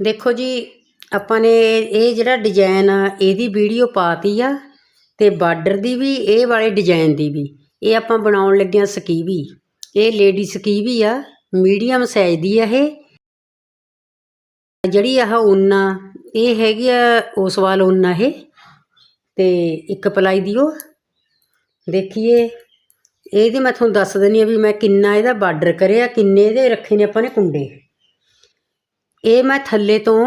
ਦੇਖੋ ਜੀ, ਆਪਾਂ ਨੇ ਇਹ ਜਿਹੜਾ ਡਿਜ਼ਾਈਨ ਆ, ਇਹਦੀ ਵੀਡੀਓ ਪਾਤੀ ਆ ਤੇ ਬਾਰਡਰ ਦੀ ਵੀ, ਇਹ ਵਾਲੇ ਡਿਜ਼ਾਈਨ ਦੀ ਵੀ। ਇਹ ਆਪਾਂ ਬਣਾਉਣ ਲੱਗਿਆ ਸਕੀਵੀ। ਇਹ ਲੇਡੀ ਸਕੀਵੀ ਆ ਮੀਡੀਅਮ ਸਾਈਜ਼ ਦੀ ਆ ਇਹ। ਜਿਹੜੀ ਆਹ ਉੱਨ ਇਹ ਹੈਗੀ ਆ, ਉਸ ਵਾਲ ਉੱਨ ਇਹ। ਤੇ ਇੱਕ ਪਲਾਈ ਦਿਓ ਦੇਖੀਏ, ਇਹਦੀ ਮੈਂ ਤੁਹਾਨੂੰ ਦੱਸ ਦਿੰਦੀ ਆ ਵੀ ਮੈਂ ਕਿੰਨਾ ਇਹਦਾ ਬਾਰਡਰ ਕਰਿਆ, ਕਿੰਨੇ ਇਹਦੇ ਰੱਖੇ ਨੇ ਆਪਾਂ ਨੇ ਕੁੰਡੇ। ਇਹ ਮੈਂ ਥੱਲੇ ਤੋਂ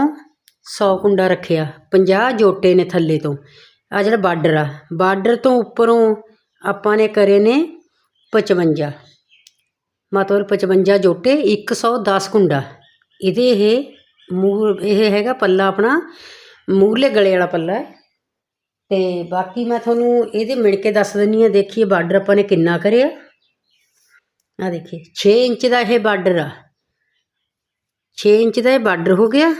100 ਕੁੰਡਾ ਰੱਖਿਆ 50 ਜੋਟੇ ਨੇ ਥੱਲੇ ਤੋਂ। ਆ ਜਿਹੜਾ ਬਾਰਡਰ ਆ, ਬਾਰਡਰ ਤੋਂ ਉੱਪਰੋਂ ਆਪਾਂ ਨੇ ਕਰੇ ਨੇ 55 ਮਤਲਬ 55 ਜੋਟੇ 110 ਕੁੰਡਾ। ਇਹਦੇ ਇਹ ਮੂਹ ਇਹ ਹੈਗਾ ਪੱਲਾ ਆਪਣਾ, ਮੂਹਰਲੇ ਗਲੇ ਵਾਲਾ ਪੱਲਾ ਹੈ। ਤੇ ਬਾਕੀ ਮੈਂ ਤੁਹਾਨੂੰ ਇਹਦੇ ਮਿਣ ਕੇ ਦੱਸ ਦਿੰਨੀ ਆ ਦੇਖੀਏ ਬਾਰਡਰ ਆਪਾਂ ਨੇ ਕਿੰਨਾ ਕਰਿਆ। ਆ ਦੇਖੀਏ 6 ਇੰਚ ਦਾ ਇਹ ਬਾਰਡਰ ਆ। 6 ਇੰਚ ਦਾ ਇਹ ਬਾਰਡਰ ਹੋ ਗਿਆ।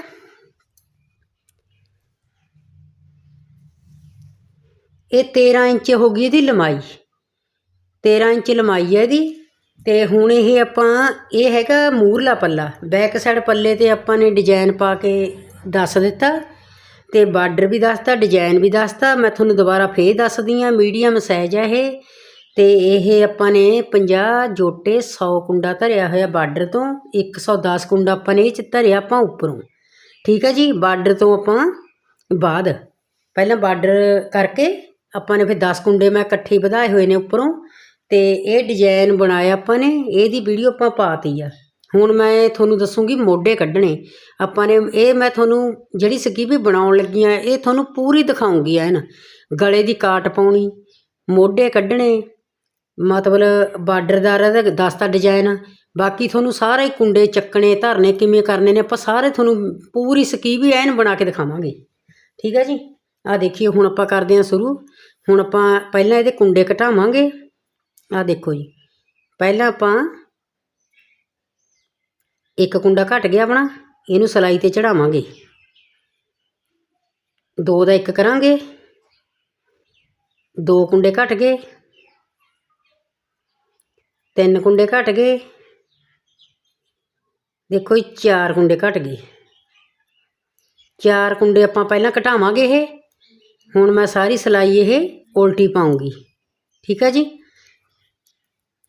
ਇਹ 13 ਇੰਚ ਹੋ ਗਈ ਇਹਦੀ ਲੰਮਾਈ 13 ਇੰਚ ਲੰਮਾਈ ਹੈ ਇਹਦੀ। ਤੇ ਹੁਣ ਇਹ ਆਪਾਂ, ਇਹ ਹੈਗਾ ਮੂਰਲਾ ਪੱਲਾ। ਬੈਕ ਸਾਈਡ ਪੱਲੇ ਤੇ ਆਪਾਂ ਨੇ ਡਿਜ਼ਾਈਨ ਪਾ ਕੇ ਦੱਸ ਦਿੱਤਾ। ਤੇ ਬਾਰਡਰ ਵੀ ਦੱਸਤਾ ਡਿਜ਼ਾਈਨ ਵੀ ਦੱਸਤਾ। ਮੈਂ ਤੁਹਾਨੂੰ ਦੁਬਾਰਾ ਫੇਰ ਦੱਸਦੀ ਆ ਮੀਡੀਅਮ ਸਾਈਜ਼ ਹੈ ਇਹ। ਤੇ ਇਹ ਆਪਾਂ ਨੇ 50 ਜੋਟੇ 100 ਕੁੰਡਾ ਧਰਿਆ ਹੋਇਆ ਬਾਰਡਰ ਤੋਂ 110 ਕੁੰਡਾ ਆਪਾਂ ਨੇ ਇਹ ਚ ਧਰਿਆ ਆਪਾਂ ਉੱਪਰੋਂ। ਠੀਕ ਹੈ ਜੀ, ਬਾਰਡਰ ਤੋਂ ਆਪਾਂ ਬਾਅਦ। ਪਹਿਲਾਂ ਬਾਰਡਰ ਕਰਕੇ ਆਪਾਂ ਨੇ ਫਿਰ 10 ਕੁੰਡੇ ਮੈਂ ਇਕੱਠੇ ਵਧਾਏ ਹੋਏ ਨੇ ਉੱਪਰੋਂ ਤੇ ਇਹ ਡਿਜ਼ਾਈਨ ਬਣਾਇਆ ਆਪਾਂ ਨੇ, ਇਹਦੀ ਵੀਡੀਓ ਆਪਾਂ ਪਾਤੀ ਆ। ਹੁਣ ਮੈਂ ਤੁਹਾਨੂੰ ਦੱਸੂਗੀ ਮੋਢੇ ਕੱਢਣੇ। ਆਪਾਂ ਨੇ ਇਹ ਮੈਂ ਤੁਹਾਨੂੰ ਜਿਹੜੀ ਸਕੀਵੀ ਬਣਾਉਣ ਲੱਗੀ ਆ, ਇਹ ਤੁਹਾਨੂੰ ਪੂਰੀ ਦਿਖਾਉਂਗੀ ਐਨ ਗਲੇ ਦੀ ਕਾਟ ਪਾਉਣੀ, ਮੋਢੇ ਕੱਢਣੇ ਮਤਲਬ ਬਾਰਡਰਦਾਰ ਦਾ ਦੱਸਤਾ ਡਿਜ਼ਾਇਨ ਬਾਕੀ ਤੁਹਾਨੂੰ ਸਾਰੇ ਹੀ ਕੁੰਡੇ ਚੱਕਣੇ, ਧਰਨੇ ਕਿਵੇਂ ਕਰਨੇ ਨੇ, ਆਪਾਂ ਸਾਰੇ ਤੁਹਾਨੂੰ ਪੂਰੀ ਸਕੀਵੀ ਐਨ ਬਣਾ ਕੇ ਦਿਖਾਵਾਂਗੇ। ਠੀਕ ਹੈ ਜੀ? ਆਹ ਦੇਖੀਏ, ਹੁਣ ਆਪਾਂ ਕਰਦੇ ਹਾਂ ਸ਼ੁਰੂ। ਹੁਣ ਆਪਾਂ ਪਹਿਲਾਂ ਇਹਦੇ ਕੁੰਡੇ ਘਟਾਵਾਂਗੇ ਆਹ ਦੇਖੋ ਜੀ। ਪਹਿਲਾਂ ਆਪਾਂ ਇੱਕ ਕੁੰਡਾ ਘਟ ਗਿਆ ਆਪਣਾ, ਇਹਨੂੰ ਸਲਾਈ ਤੇ ਚੜਾਵਾਂਗੇ। ਦੋ ਦਾ ਇੱਕ ਕਰਾਂਗੇ। ਦੋ ਕੁੰਡੇ ਘਟ ਗਏ। ਤਿੰਨ ਕੁੰਡੇ ਘਟ ਗਏ। ਦੇਖੋ ਜੀ, ਚਾਰ ਕੁੰਡੇ ਘਟ ਗਏ। ਚਾਰ ਕੁੰਡੇ ਆਪਾਂ ਪਹਿਲਾਂ ਘਟਾਵਾਂਗੇ ਇਹ। ਹੁਣ ਮੈਂ ਸਾਰੀ ਸਲਾਈ ਇਹ ਉਲਟੀ ਪਾਉਂਗੀ। ਠੀਕ ਹੈ ਜੀ?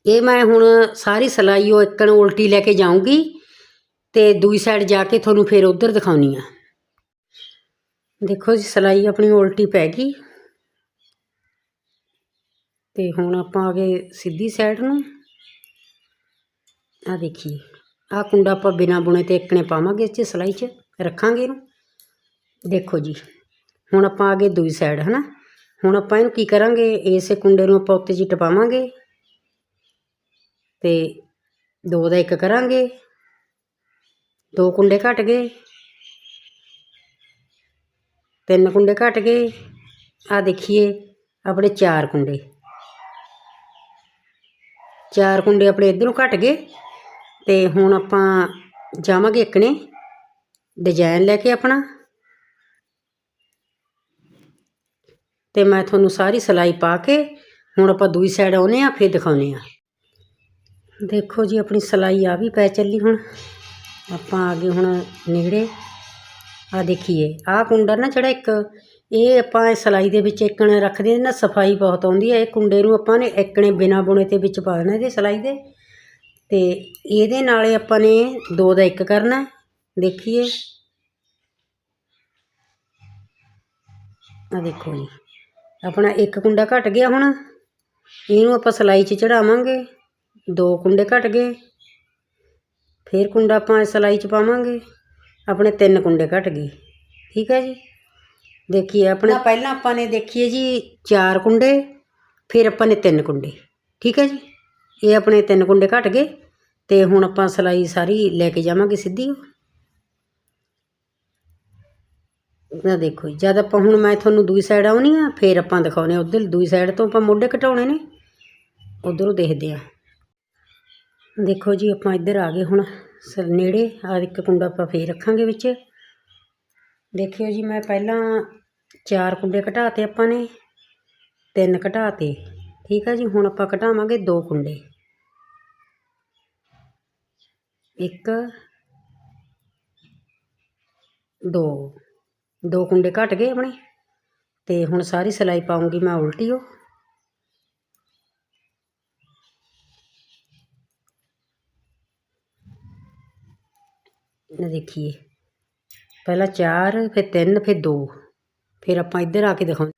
ਇਹ ਮੈਂ ਹੁਣ ਸਾਰੀ ਸਲਾਈ ਉਹ ਇੱਕਣ ਉਲਟੀ ਲੈ ਕੇ ਜਾਊਂਗੀ ਤੇ ਦੂਜੀ ਸਾਈਡ ਜਾ ਕੇ ਤੁਹਾਨੂੰ ਫਿਰ ਉਧਰ ਦਿਖਾਉਣੀ ਆ। ਦੇਖੋ ਜੀ, ਸਲਾਈ ਆਪਣੀ ਉਲਟੀ ਪੈ ਗਈ। ਤੇ ਹੁਣ ਆਪਾਂ ਆ ਗਏ ਸਿੱਧੀ ਸਾਈਡ ਨੂੰ। ਆ ਦੇਖੀਏ ਆ ਕੁੰਡਾ ਆਪਾਂ ਬਿਨਾ ਬੁਣੇ ਤੇ ਇੱਕਣੇ ਪਾਵਾਂਗੇ ਇਸ 'ਚ, ਸਲਾਈ 'ਚ, ਰੱਖਾਂਗੇ ਇਹਨੂੰ। ਦੇਖੋ ਜੀ, ਹੁਣ ਆਪਾਂ ਆ ਗਏ ਦੂਜੀ ਸਾਈਡ ਹਨਾ? ਹੁਣ ਆਪਾਂ ਇਹਨੂੰ ਕੀ ਕਰਾਂਗੇ? ਇਸੇ ਕੁੰਡੇ ਨੂੰ ਆਪਾਂ ਉੱਤੇ ਜੀ ਟਪਾਵਾਂਗੇ ਤੇ ਦੋ ਦਾ ਇੱਕ ਕਰਾਂਗੇ। ਦੋ ਕੁੰਡੇ ਘਟ ਗਏ। ਤਿੰਨ ਕੁੰਡੇ ਘਟ ਗਏ। ਆ ਦੇਖੀਏ, ਆਪਣੇ ਚਾਰ ਕੁੰਡੇ। ਚਾਰ ਕੁੰਡੇ ਆਪਣੇ ਇਧਰੋਂ ਘਟ ਗਏ। ਤੇ ਹੁਣ ਆਪਾਂ ਜਾਵਾਂਗੇ ਇੱਕਨੇ ਡਿਜ਼ਾਇਨ ਲੈ ਕੇ ਆਪਣਾ। ਤੇ ਮੈਂ ਤੁਹਾਨੂੰ ਸਾਰੀ ਸਲਾਈ ਪਾ ਕੇ ਹੁਣ ਆਪਾਂ ਦੂਈ ਸਾਈਡ ਆਉਨੇ ਆ, ਫਿਰ ਦਿਖਾਉਨੇ ਆ। ਦੇਖੋ ਜੀ, ਆਪਣੀ ਸਲਾਈ ਆ ਵੀ ਪੈ ਚੱਲੀ ਹੁਣ। ਆਪਾਂ ਆ ਗਏ ਹੁਣ ਨੇੜੇ ਆ ਦੇਖੀਏ। ਆ ਕੁੰਡਾ ਨਾ ਜਿਹੜਾ ਇੱਕ, ਇਹ ਆਪਾਂ ਇਹ ਸਲਾਈ ਦੇ ਵਿੱਚ ਇੱਕਣ ਰੱਖਦੇ ਨਾ, ਸਫ਼ਾਈ ਬਹੁਤ ਆਉਂਦੀ ਹੈ। ਇਹ ਕੁੰਡੇ ਨੂੰ ਆਪਾਂ ਨੇ ਇੱਕਣੇ ਬਿਨਾ ਬੁਣੇ ਤੇ ਵਿੱਚ ਪਾ ਦੇਣਾ ਇਹਦੇ ਸਲਾਈ ਦੇ। ਤੇ ਇਹਦੇ ਨਾਲੇ ਆਪਾਂ ਨੇ ਦੋ ਦਾ ਇੱਕ ਕਰਨਾ ਦੇਖੀਏ। ਆ ਦੇਖੋ ਜੀ। ਆਪਣਾ ਇੱਕ ਕੁੰਡਾ ਘਟ ਗਿਆ ਹੁਣ। ਇਹਨੂੰ ਆਪਾਂ ਸਲਾਈ 'ਚ ਚੜਾਵਾਂਗੇ। ਦੋ ਕੁੰਡੇ ਘਟ ਗਏ। ਫਿਰ ਕੁੰਡਾ ਆਪਾਂ ਸਲਾਈ 'ਚ ਪਾਵਾਂਗੇ। ਆਪਣੇ ਤਿੰਨ ਕੁੰਡੇ ਘਟ ਗਏ। ਠੀਕ ਹੈ ਜੀ? ਦੇਖੀਏ ਆਪਣਾ ਪਹਿਲਾਂ ਆਪਾਂ ਨੇ ਦੇਖੀਏ ਜੀ ਚਾਰ ਕੁੰਡੇ, ਫਿਰ ਆਪਾਂ ਨੇ ਤਿੰਨ ਕੁੰਡੇ। ਠੀਕ ਹੈ ਜੀ? ਇਹ ਆਪਣੇ ਤਿੰਨ ਕੁੰਡੇ ਘਟ ਗਏ। ਤੇ ਹੁਣ ਆਪਾਂ ਸਲਾਈ ਸਾਰੀ ਲੈ ਕੇ ਜਾਵਾਂਗੇ ਸਿੱਧੀ। ਨਾ ਦੇਖੋ ਜੀ, ਜਦ ਆਪਾਂ ਹੁਣ ਮੈਂ ਤੁਹਾਨੂੰ ਦੂਈ ਸਾਈਡ ਆਉਣੀ ਆ, ਫਿਰ ਆਪਾਂ ਦਿਖਾਉਣੇ ਉਧਰ। ਦੂਈ ਸਾਈਡ ਤੋਂ ਆਪਾਂ ਮੋਢੇ ਘਟਾਉਣੇ ਨੇ, ਉਧਰੋਂ ਦੇਖਦੇ ਆ। ਦੇਖੋ ਜੀ, ਆਪਾਂ ਇੱਧਰ ਆ ਗਏ ਹੁਣ ਸ, ਨੇੜੇ। ਆ ਇੱਕ ਕੁੰਡਾ ਆਪਾਂ ਫੇਰ ਰੱਖਾਂਗੇ ਵਿੱਚ। ਦੇਖਿਓ ਜੀ, ਮੈਂ ਪਹਿਲਾਂ ਚਾਰ ਕੁੰਡੇ ਘਟਾਤੇ ਆਪਾਂ ਨੇ, ਤਿੰਨ ਘਟਾਤੇ ਠੀਕ ਆ ਜੀ, ਹੁਣ ਆਪਾਂ ਘਟਾਵਾਂਗੇ ਦੋ ਕੁੰਡੇ। ਇੱਕ, ਦੋ। ਦੋ ਕੁੰਡੇ ਘਟ ਗਏ ਆਪਣੇ। ਅਤੇ ਹੁਣ ਸਾਰੀ ਸਿਲਾਈ ਪਾਉਂਗੀ ਮੈਂ ਉਲਟੀ ਓ ਦੇਖੀਏ। ਪਹਿਲਾਂ ਚਾਰ, ਫਿਰ ਤਿੰਨ, ਫਿਰ ਦੋ। ਫਿਰ ਆਪਾਂ ਇੱਧਰ ਆ ਕੇ ਦਿਖਾਉਂਦੇ।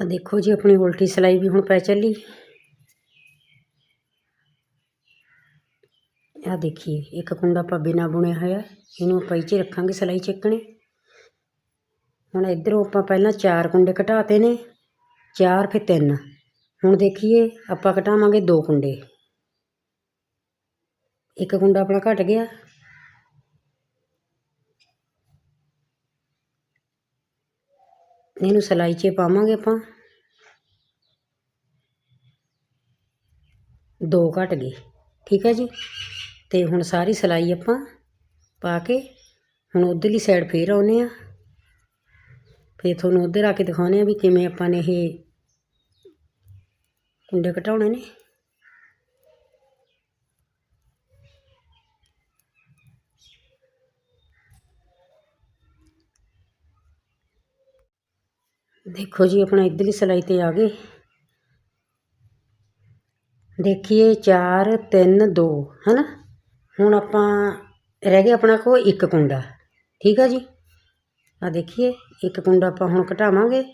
ਆ ਦੇਖੋ ਜੀ, ਆਪਣੀ ਉਲਟੀ ਸਿਲਾਈ ਵੀ ਹੁਣ ਪੈ ਚੱਲੀ। ਆ ਦੇਖੀਏ, ਇੱਕ ਕੁੰਡਾ ਆਪਾਂ ਬਿਨਾ ਬੁਣਿਆ ਹੋਇਆ, ਇਹਨੂੰ ਆਪਾਂ ਇਹ 'ਚ ਰੱਖਾਂਗੇ ਸਿਲਾਈ ਚੱਕਣੇ। ਹੁਣ ਇਧਰੋਂ ਆਪਾਂ ਪਹਿਲਾਂ ਚਾਰ ਕੁੰਡੇ ਘਟਾਤੇ ਨੇ, ਚਾਰ ਫਿਰ ਤਿੰਨ। ਹੁਣ ਦੇਖੀਏ, ਆਪਾਂ ਘਟਾਵਾਂਗੇ ਦੋ ਕੁੰਡੇ। ਇੱਕ ਕੁੰਡਾ ਆਪਣਾ ਘਟ ਗਿਆ। ਇਹਨੂੰ ਸਿਲਾਈ 'ਚ ਪਾਵਾਂਗੇ ਆਪਾਂ। ਦੋ ਘਟ ਗਏ। ਠੀਕ ਹੈ ਜੀ? ਅਤੇ ਹੁਣ ਸਾਰੀ ਸਿਲਾਈ ਆਪਾਂ ਪਾ ਕੇ ਹੁਣ ਉਧਰਲੀ ਸਾਈਡ ਫੇਰ ਆਉਂਦੇ ਹਾਂ ਫਿਰ ਤੁਹਾਨੂੰ ਉਧਰ ਆ ਕੇ ਦਿਖਾਉਂਦੇ ਹਾਂ ਵੀ ਕਿਵੇਂ ਆਪਾਂ ਨੇ ਇਹ ਕੁੰਡੇ ਘਟਾਉਣੇ ਨੇ। ਦੇਖੋ ਜੀ, ਆਪਣਾ ਇਧਰਲੀ ਸਿਲਾਈ ਤੇ ਆ ਗਏ। ਦੇਖੀਏ 4 3 2 ਹਨਾ? ਹੁਣ ਆਪਾਂ ਰਹਿ ਗਿਆ ਆਪਣਾ ਕੋ ਇੱਕ ਕੁੰਡਾ। ਠੀਕ ਆ ਜੀ? ਆ ਦੇਖੀਏ, ਇੱਕ ਕੁੰਡਾ ਆਪਾਂ ਹੁਣ ਘਟਾਵਾਂਗੇ।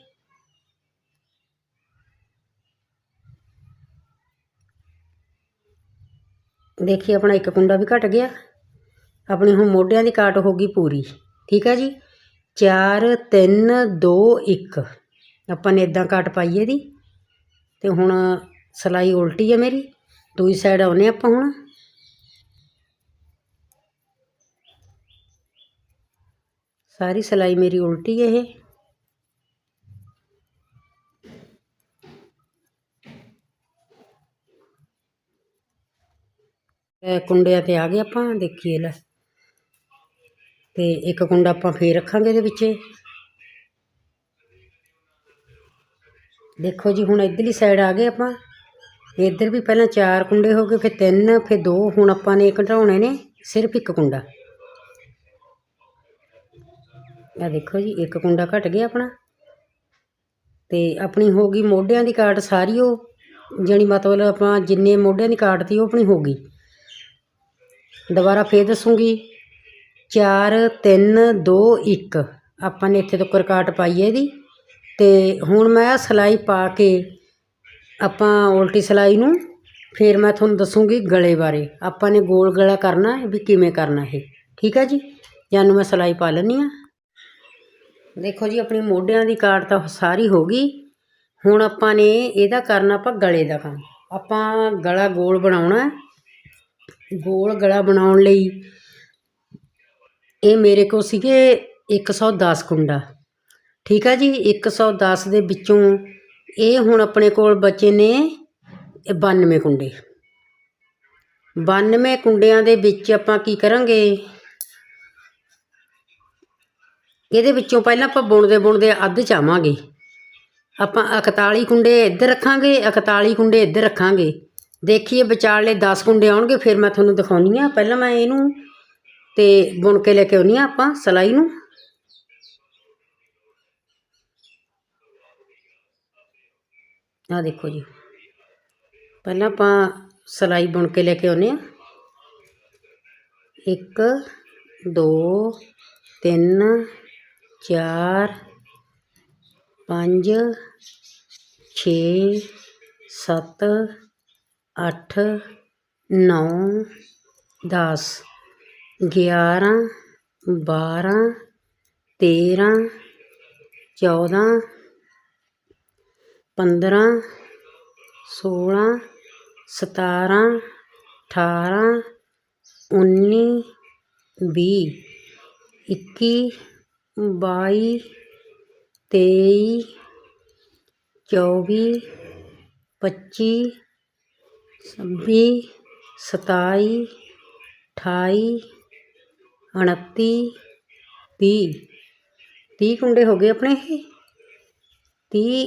ਦੇਖੀਏ ਆਪਣਾ ਇੱਕ ਕੁੰਡਾ ਵੀ ਘਟ ਗਿਆ। ਆਪਣੀ ਹੁਣ ਮੋਢਿਆਂ ਦੀ ਕਾਟ ਹੋ ਗਈ ਪੂਰੀ। ਠੀਕ ਹੈ ਜੀ? 4 3 2 1 ਆਪਾਂ ਨੇ ਇਦਾਂ ਕਾਟ ਪਾਈ ਇਹਦੀ। ਤੇ ਹੁਣ ਸਿਲਾਈ ਉਲਟੀ ਹੈ ਮੇਰੀ। ਦੂਜੀ ਸਾਈਡ ਆਉਨੇ ਆਪਾਂ ਹੁਣ। ਸਾਰੀ ਸਿਲਾਈ ਮੇਰੀ ਉਲਟੀ ਹੈ ਇਹ। ਇਹ ਕੁੰਡਿਆਂ ਤੇ ਆ ਗਏ ਆਪਾਂ, ਦੇਖੀਏ ਲੈ। ਤੇ ਇੱਕ ਕੁੰਡਾ ਆਪਾਂ ਫੇਰ ਰੱਖਾਂਗੇ ਇਹਦੇ ਵਿੱਚ। ਦੇਖੋ ਜੀ, ਹੁਣ ਇਧਰਲੀ ਸਾਈਡ ਆ ਗਏ ਆਪਾਂ। ਇੱਧਰ ਵੀ ਪਹਿਲਾਂ ਚਾਰ ਕੁੰਡੇ ਹੋ ਗਏ, ਫਿਰ ਤਿੰਨ, ਫਿਰ ਦੋ, ਹੁਣ ਆਪਾਂ ਨੇ ਘਟਾਉਣੇ ਨੇ, ਸਿਰਫ ਇੱਕ ਕੁੰਡਾ। ਆ ਦੇਖੋ ਜੀ, ਇੱਕ ਕੁੰਡਾ ਘਟ ਗਿਆ ਆਪਣਾ। ਤੇ ਆਪਣੀ ਹੋ ਗਈ ਮੋਢਿਆਂ ਦੀ ਕਾਟ ਸਾਰੀ ਉਹ, ਜਾਣੀ ਮਤਲਬ ਆਪਾਂ ਜਿੰਨੇ ਮੋਢਿਆਂ ਦੀ ਕਾਟ ਤੀ ਉਹ ਆਪਣੀ ਹੋ ਗਈ। ਦੁਬਾਰਾ ਫੇਰ ਦੱਸੂਗੀ। 4 3 2 1 ਆਪਾਂ ਨੇ ਇੱਥੇ ਤੱਕ ਕਾਟ ਪਾਈ ਹੈ ਇਹਦੀ। ਤੇ ਹੁਣ ਮੈਂ ਸਿਲਾਈ ਪਾ ਕੇ ਆਪਾਂ ਉਲਟੀ ਸਿਲਾਈ ਨੂੰ, ਫਿਰ ਮੈਂ ਤੁਹਾਨੂੰ ਦੱਸੂਗੀ ਗਲੇ ਬਾਰੇ। ਆਪਾਂ ਨੇ ਗੋਲ ਗਲਾ ਕਰਨਾ ਵੀ ਕਿਵੇਂ ਕਰਨਾ ਇਹ। ਠੀਕ ਹੈ ਜੀ? ਜਾਨੂੰ ਮੈਂ ਸਿਲਾਈ ਪਾ ਲੈਂਦੀ ਆ ਦੇਖੋ ਜੀ, ਆਪਣੀ ਮੋਢਿਆਂ ਦੀ ਕਾਟ ਤਾਂ ਸਾਰੀ ਹੋ ਗਈ। ਹੁਣ ਆਪਾਂ ਨੇ ਇਹਦਾ ਕਰਨਾ ਆਪਾਂ ਗਲੇ ਦਾ ਕੰਮ। ਆਪਾਂ ਗਲਾ ਗੋਲ ਬਣਾਉਣਾ ਗੋਲ ਗਲਾ ਬਣਾਉਣ ਲਈ ਇਹ ਮੇਰੇ ਕੋਲ ਸੀਗੇ 110 ਕੁੰਡਾ। ਠੀਕ ਆ ਜੀ 110 ਦੇ ਵਿੱਚੋਂ ਇਹ ਹੁਣ ਆਪਣੇ ਕੋਲ ਬਚੇ ਨੇ 92 ਕੁੰਡੇ। 92 ਕੁੰਡਿਆਂ ਦੇ ਵਿੱਚ ਆਪਾਂ ਕੀ ਕਰਾਂਗੇ? ਇਹਦੇ ਵਿੱਚੋਂ ਪਹਿਲਾਂ ਆਪਾਂ ਬੁਣਦੇ ਬੁਣਦੇ ਅੱਧ ਚਾਵਾਂਗੇ ਆਪਾਂ 41 ਕੁੰਡੇ ਇੱਧਰ ਰੱਖਾਂਗੇ 41 ਕੁੰਡੇ ਇੱਧਰ ਰੱਖਾਂਗੇ। ਦੇਖੀਏ ਵਿਚਾਲੇ 10 ਕੁੰਡੇ ਆਉਣਗੇ, ਫਿਰ ਮੈਂ ਤੁਹਾਨੂੰ ਦਿਖਾਉਣੀ ਆ ਪਹਿਲਾਂ ਮੈਂ ਇਹਨੂੰ ਤੇ ਬੁਣ ਕੇ ਲੈ ਕੇ ਆਉਣੀ ਆ ਆਪਾਂ ਸਲਾਈ ਨੂੰ। ਆ ਦੇਖੋ ਜੀ। ਪਹਿਲਾਂ ਆਪਾਂ ਸਲਾਈ ਬੁਣ ਕੇ ਲੈ ਕੇ ਆਉਨੇ ਆ 1 2 3 4 5 6 7 8 9 10 11 12 13 14 15 16 17 18 19 20 21 22 23 24 25 26 27 28 29 30 30 ਕੁੰਡੇ ਹੋ ਗਏ ਆਪਣੇ ਇਹ 30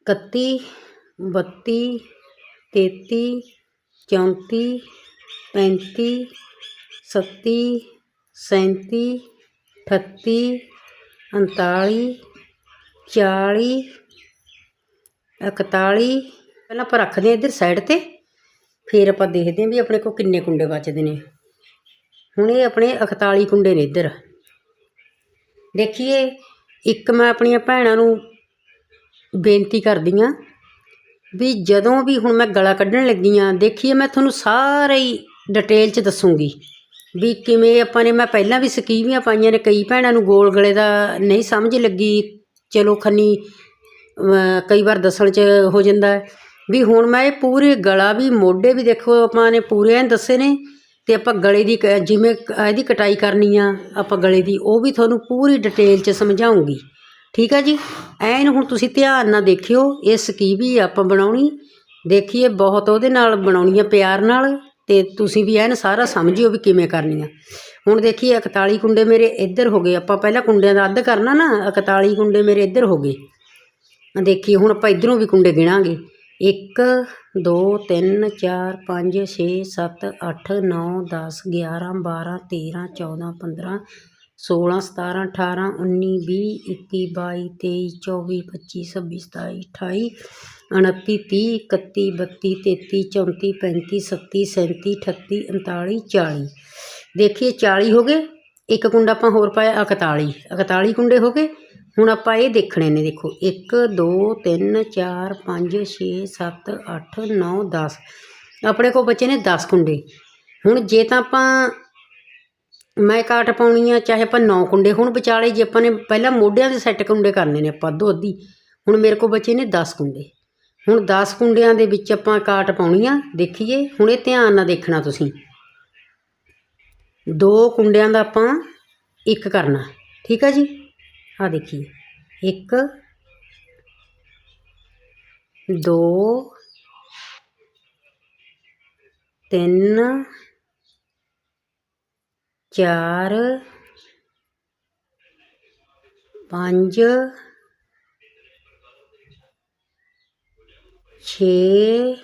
ਇਕੱਤੀ ਬੱਤੀ ਤੇਤੀ ਚੌਂਤੀ ਪੈਂਤੀ ਸੱਤੀ 37 38 39 40 41 ਪਹਿਲਾਂ ਆਪਾਂ ਰੱਖਦੇ ਹਾਂ ਇੱਧਰ ਸਾਈਡ ਤੇ, ਫਿਰ ਆਪਾਂ ਦੇਖਦੇ ਹਾਂ ਵੀ ਆਪਣੇ ਕੋਲ ਕਿੰਨੇ ਕੁੰਡੇ ਬਚਦੇ ਨੇ। ਹੁਣ ਇਹ ਆਪਣੇ 41 ਕੁੰਡੇ ਨੇ ਇੱਧਰ। ਦੇਖੀਏ, ਇੱਕ ਮੈਂ ਆਪਣੀਆਂ ਭੈਣਾਂ ਨੂੰ ਬੇਨਤੀ ਕਰਦੀ ਹਾਂ ਵੀ ਜਦੋਂ ਵੀ ਹੁਣ ਮੈਂ ਗਲਾ ਕੱਢਣ ਲੱਗੀ ਹਾਂ, ਦੇਖੀਏ ਮੈਂ ਤੁਹਾਨੂੰ ਸਾਰੇ ਹੀ ਡਿਟੇਲ ਚ ਦੱਸੂਗੀ। ਵੀ ਕਿਵੇਂ ਆਪਾਂ ਨੇ, ਮੈਂ ਪਹਿਲਾਂ ਵੀ ਸਕੀਵੀਆਂ ਪਾਈਆਂ ਨੇ, ਕਈ ਭੈਣਾਂ ਨੂੰ ਗੋਲ ਗਲੇ ਦਾ ਨਹੀਂ ਸਮਝ ਲੱਗੀ, ਚਲੋ ਖੰਨੀ ਕਈ ਵਾਰ ਦੱਸਣ ਚ ਹੋ ਜਾਂਦਾ ਵੀ ਹੁਣ ਮੈਂ ਇਹ ਪੂਰੇ ਗਲਾ ਵੀ, ਮੋਢੇ ਵੀ ਦੇਖੋ ਆਪਾਂ ਨੇ, ਪੂਰੇ ਐਂ ਦੱਸੇ ਨੇ ਅਤੇ ਆਪਾਂ ਗਲੇ ਦੀ ਕ- ਜਿਵੇਂ ਇਹਦੀ ਕਟਾਈ ਕਰਨੀ ਆ, ਆਪਾਂ ਗਲੇ ਦੀ, ਉਹ ਵੀ ਤੁਹਾਨੂੰ ਪੂਰੀ ਡਿਟੇਲ ਚ ਸਮਝਾਉਂਗੀ। ਠੀਕ ਆ ਜੀ? ਐਨ ਹੁਣ ਤੁਸੀਂ ਧਿਆਨ ਨਾਲ ਦੇਖਿਓ, ਇਹ ਸਕੀਵੀ ਆਪਾਂ ਬਣਾਉਣੀ, ਦੇਖੀਏ ਬਹੁਤ ਉਹਦੇ ਨਾਲ ਬਣਾਉਣੀ ਆ ਪਿਆਰ ਨਾਲ। ਅਤੇ ਤੁਸੀਂ ਵੀ ਐਨ ਸਾਰਾ ਸਮਝਿਓ ਵੀ ਕਿਵੇਂ ਕਰਨੀ ਆ। ਹੁਣ ਦੇਖੀਏ 41 ਕੁੰਡੇ ਮੇਰੇ ਇੱਧਰ ਹੋ ਗਏ। ਆਪਾਂ ਪਹਿਲਾਂ ਕੁੰਡਿਆਂ ਦਾ ਅੱਧ ਕਰਨਾ ਨਾ 41 ਕੁੰਡੇ ਮੇਰੇ ਇੱਧਰ ਹੋ ਗਏ। ਦੇਖੀਏ ਹੁਣ ਆਪਾਂ ਇੱਧਰੋਂ ਵੀ ਕੁੰਡੇ ਗਿਣਾਂਗੇ। 1 2 3 4 5 6 7 8 9 10 11 12 13 14 15 16 17 18 19 20 21 22 23 24 25 26 27 28 29 30 31 32 33 34 35 37 37 38 39 40 ਦੇਖੀਏ 40 ਹੋ ਗਏ, ਇੱਕ ਕੁੰਡਾ ਆਪਾਂ ਹੋਰ ਪਾਇਆ 41 41 ਕੁੰਡੇ ਹੋ ਗਏ, ਹੁਣ ਆਪਾਂ ਇਹ ਦੇਖਣੇ ਨੇ, ਦੇਖੋ। 1 2 3 4 5 6 7 8 9 10 ਆਪਣੇ ਕੋਲ ਬੱਚੇ ਨੇ 10 ਕੁੰਡੇ। ਹੁਣ ਜੇ ਤਾਂ ਆਪਾਂ ਮੈਂ ਕਾਟ ਪਾਉਣੀ ਆ, ਚਾਹੇ ਆਪਾਂ 9 ਕੁੰਡੇ ਹੁਣ ਵਿਚਾਲੇ, ਜੇ ਆਪਾਂ ਨੇ ਪਹਿਲਾਂ ਮੋਢਿਆਂ ਦੇ ਸੈੱਟ ਕੁੰਡੇ ਕਰਨੇ ਨੇ ਆਪਾਂ ਅੱਧੋ ਅੱਧੀ ਹੁਣ ਮੇਰੇ ਕੋਲ ਬੱਚੇ ਨੇ 10 ਕੁੰਡੇ। ਹੁਣ 10 ਕੁੰਡਿਆਂ ਦੇ ਵਿੱਚ ਆਪਾਂ ਕਾਟ ਪਾਉਣੀ ਆ, ਦੇਖੀਏ, ਹੁਣ ਇਹ ਧਿਆਨ ਨਾਲ ਦੇਖਣਾ ਤੁਸੀਂ। ਦੋ ਕੁੰਡਿਆਂ ਦਾ ਆਪਾਂ ਇੱਕ ਕਰਨਾ, ਠੀਕ ਆ ਜੀ? ਆ ਦੇਖੀਏ, ਇੱਕ, ਦੋ, ਤਿੰਨ, ਚਾਰ, ਪੰਜ ਛੇ।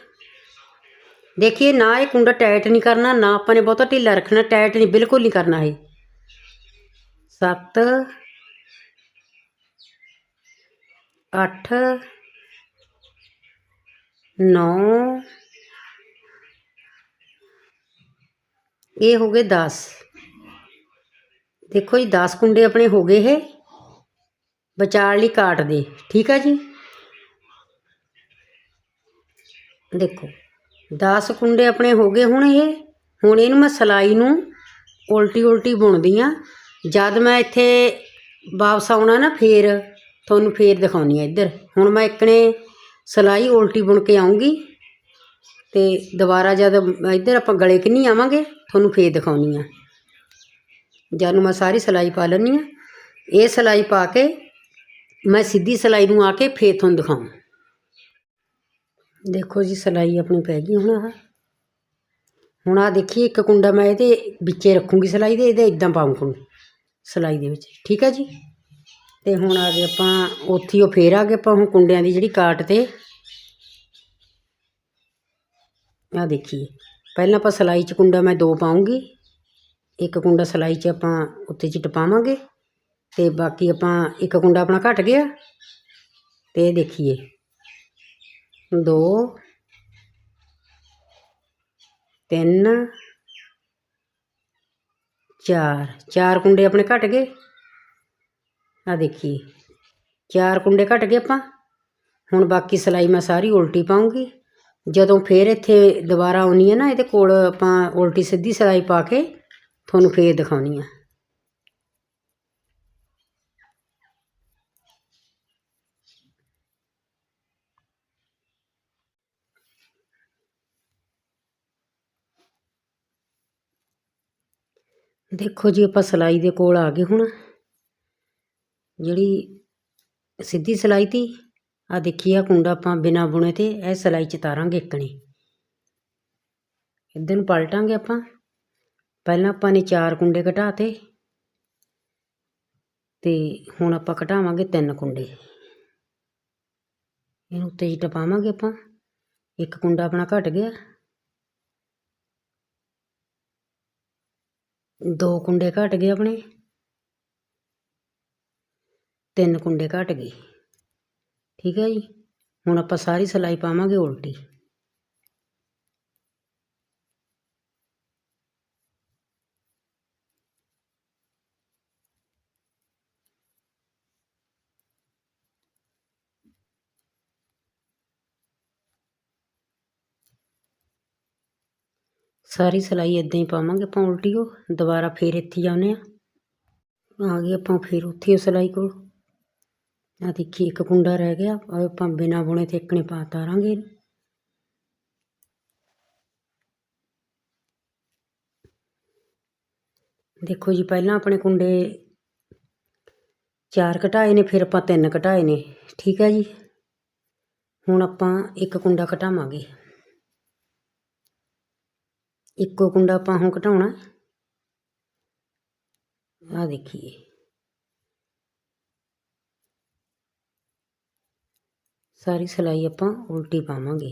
ਦੇਖੀਏ, ਨਾ ਇਹ ਕੁੰਡਾ ਟਾਈਟ ਨਹੀਂ ਕਰਨਾ, ਨਾ ਆਪਾਂ ਨੇ ਬਹੁਤਾ ਢਿੱਲਾ ਰੱਖਣਾ, ਟਾਈਟ ਨਹੀਂ, ਬਿਲਕੁਲ ਨਹੀਂ ਕਰਨਾ ਇਹ। ਸੱਤ, ਅੱਠ, ਨੌ। ਇਹ ਹੋ ਗਏ 10 ਦੇਖੋ ਜੀ 10 ਕੁੰਡੇ ਆਪਣੇ ਹੋ ਗਏ ਇਹ। ਵਿਚਾਲ ਲਈ ਕਾਟ ਦੇ। ਠੀਕ ਆ ਜੀ? ਦੇਖੋ 10 ਕੁੰਡੇ ਆਪਣੇ ਹੋ ਗਏ ਹੁਣ ਇਹ। ਹੁਣ ਇਹਨੂੰ ਮੈਂ ਸਲਾਈ ਨੂੰ ਉਲਟੀ ਉਲਟੀ ਬੁਣਦੀ ਆ। ਜਦ ਮੈਂ ਇੱਥੇ ਵਾਪਸ ਆਉਣਾ ਨਾ ਫੇਰ, ਤੁਹਾਨੂੰ ਫੇਰ ਦਿਖਾਉਣੀ ਆ ਇੱਧਰ। ਹੁਣ ਮੈਂ ਇੱਕ ਨੇ ਸਲਾਈ ਉਲਟੀ ਬੁਣ ਕੇ ਆਉਂਗੀ ਤੇ ਦੁਬਾਰਾ ਜਦ ਇੱਧਰ ਆਪਾਂ ਗਲੇ ਕਿੰਨੀ ਆਵਾਂਗੇ, ਤੁਹਾਨੂੰ ਫੇਰ ਦਿਖਾਉਣੀ ਆ। ਜਦ ਨੂੰ ਮੈਂ ਸਾਰੀ ਸਲਾਈ ਪਾ ਲੈਂਦੀ ਆ, ਇਹ ਸਲਾਈ ਪਾ ਕੇ ਮੈਂ ਸਿੱਧੀ ਸਲਾਈ ਨੂੰ ਆ ਕੇ ਫੇਰ ਤੁਹਾਨੂੰ ਦਿਖਾਉਂ ਦੇਖੋ ਜੀ, ਸਿਲਾਈ ਆਪਣੀ ਪੈ ਗਈ ਹੁਣ ਆਹ। ਹੁਣ ਆਹ ਦੇਖੀਏ, ਇੱਕ ਕੁੰਡਾ ਮੈਂ ਇਹਦੇ ਵਿੱਚੇ ਰੱਖੂੰਗੀ ਸਿਲਾਈ ਦੇ, ਇਹਦੇ ਇਦਾਂ ਪਾਉਂਗਾ ਸਿਲਾਈ ਦੇ ਵਿੱਚ। ਠੀਕ ਹੈ ਜੀ? ਤੇ ਹੁਣ ਆ ਗਏ ਆਪਾਂ, ਉੱਥੇ ਉਹ ਫੇਰ ਆ ਗਏ ਆਪਾਂ ਹੁਣ ਕੁੰਡਿਆਂ ਦੀ ਜਿਹੜੀ ਕਾਟ ਤੇ। ਆ ਦੇਖੀਏ, ਪਹਿਲਾਂ ਆਪਾਂ ਸਿਲਾਈ 'ਚ ਕੁੰਡਾ ਮੈਂ ਦੋ ਪਾਉਂਗੀ ਇੱਕ ਕੁੰਡਾ ਸਿਲਾਈ 'ਚ ਆਪਾਂ ਉੱਤੇ ਚਿੱਟ ਪਾਵਾਂਗੇ ਤੇ ਬਾਕੀ ਆਪਾਂ, ਇੱਕ ਕੁੰਡਾ ਆਪਣਾ ਘਟ ਗਿਆ। ਤੇ ਇਹ ਦੇਖੀਏ। ਦੋ, ਤਿੰਨ, ਚਾਰ। ਚਾਰ ਕੁੰਡੇ ਆਪਣੇ ਘਟ ਗਏ? ਆ ਦੇਖੀਏ। ਚਾਰ ਕੁੰਡੇ ਘਟ ਗਏ ਆਪਾਂ? ਹੁਣ ਬਾਕੀ ਸਲਾਈ ਮੈਂ ਸਾਰੀ ਉਲਟੀ ਪਾਉਂਗੀ। ਜਦੋਂ ਫੇਰ ਇੱਥੇ ਦੁਬਾਰਾ ਆਉਣੀ ਹੈ ਨਾ, ਇਹਦੇ ਕੋਲ ਆਪਾਂ ਉਲਟੀ ਸਿੱਧੀ ਸਲਾਈ ਪਾ ਕੇ ਤੁਹਾਨੂੰ ਫੇਰ ਦਿਖਾਉਣੀ ਆ। ਦੇਖੋ ਜੀ, ਆਪਾਂ ਸਲਾਈ ਦੇ ਕੋਲ ਆ ਗਏ ਹੁਣ। ਜਿਹੜੀ ਸਿੱਧੀ ਸਲਾਈ ਤੀ ਆ ਦੇਖੀ ਆ ਕੁੰਡਾ ਆਪਾਂ ਬਿਨਾ ਬੁਣੇ ਤੇ ਇਹ ਸਲਾਈ ਚ ਤਾਰਾਂਗੇ ਇੱਕਣੇ ਇੱਧਰ ਨੂੰ ਪਲਟਾਂਗੇ ਆਪਾਂ। ਪਹਿਲਾਂ ਆਪਾਂ ਨੇ ਚਾਰ ਕੁੰਡੇ ਘਟਾਤੇ ਤੇ ਹੁਣ ਆਪਾਂ ਘਟਾਵਾਂਗੇ ਤਿੰਨ ਕੁੰਡੇ। ਇਹਨੂੰ ਉੱਤੇ ਹੀ ਟਪਾਵਾਂਗੇ ਆਪਾਂ। ਇੱਕ ਕੁੰਡਾ ਆਪਣਾ ਘਟ ਗਿਆ। ਦੋ ਕੁੰਡੇ ਘਟ ਗਏ ਆਪਣੇ। ਤਿੰਨ ਕੁੰਡੇ ਘਟ ਗਏ। ਠੀਕ ਹੈ ਜੀ। ਹੁਣ ਆਪਾਂ ਸਾਰੀ ਸਿਲਾਈ ਪਾਵਾਂਗੇ ਉਲਟੀ। ਸਾਰੀ ਸਿਲਾਈ ਇਦਾਂ ਹੀ ਪਾਵਾਂਗੇ, ਆਪਾਂ ਉਲਟੀ ਉਹ ਦੁਬਾਰਾ ਫੇਰ ਇੱਥੇ ਜਾਂਦੇ ਆ ਆ ਗਏ ਆਪਾਂ ਫੇਰ ਉੱਥੇ ਉਹ ਸਿਲਾਈ ਕੋਲ। ਆ ਦੇਖੀ ਇੱਕ ਕੁੰਡਾ ਰਹਿ ਗਿਆ। ਆਪਾਂ ਬਿਨਾ ਬੁਣੇ ਤੇ ਇੱਕਣੇ ਪਾ ਤਾਰਾਂਗੇ ਦੇਖੋ ਜੀ, ਪਹਿਲਾਂ ਆਪਣੇ ਕੁੰਡੇ ਚਾਰ ਘਟਾਏ ਨੇ, ਫਿਰ ਆਪਾਂ ਤਿੰਨ ਘਟਾਏ ਨੇ। ਠੀਕ ਹੈ ਜੀ? ਹੁਣ ਆਪਾਂ ਇੱਕ ਕੁੰਡਾ ਘਟਾਵਾਂਗੇ। ਇੱਕੋ ਕੁੰਡਾ ਆਪਾਂ ਹੁਣ ਘਟਾਉਣਾ। ਆ ਦੇਖੀਏ। ਸਾਰੀ ਸਿਲਾਈ ਆਪਾਂ ਉਲਟੀ ਪਾਵਾਂਗੇ।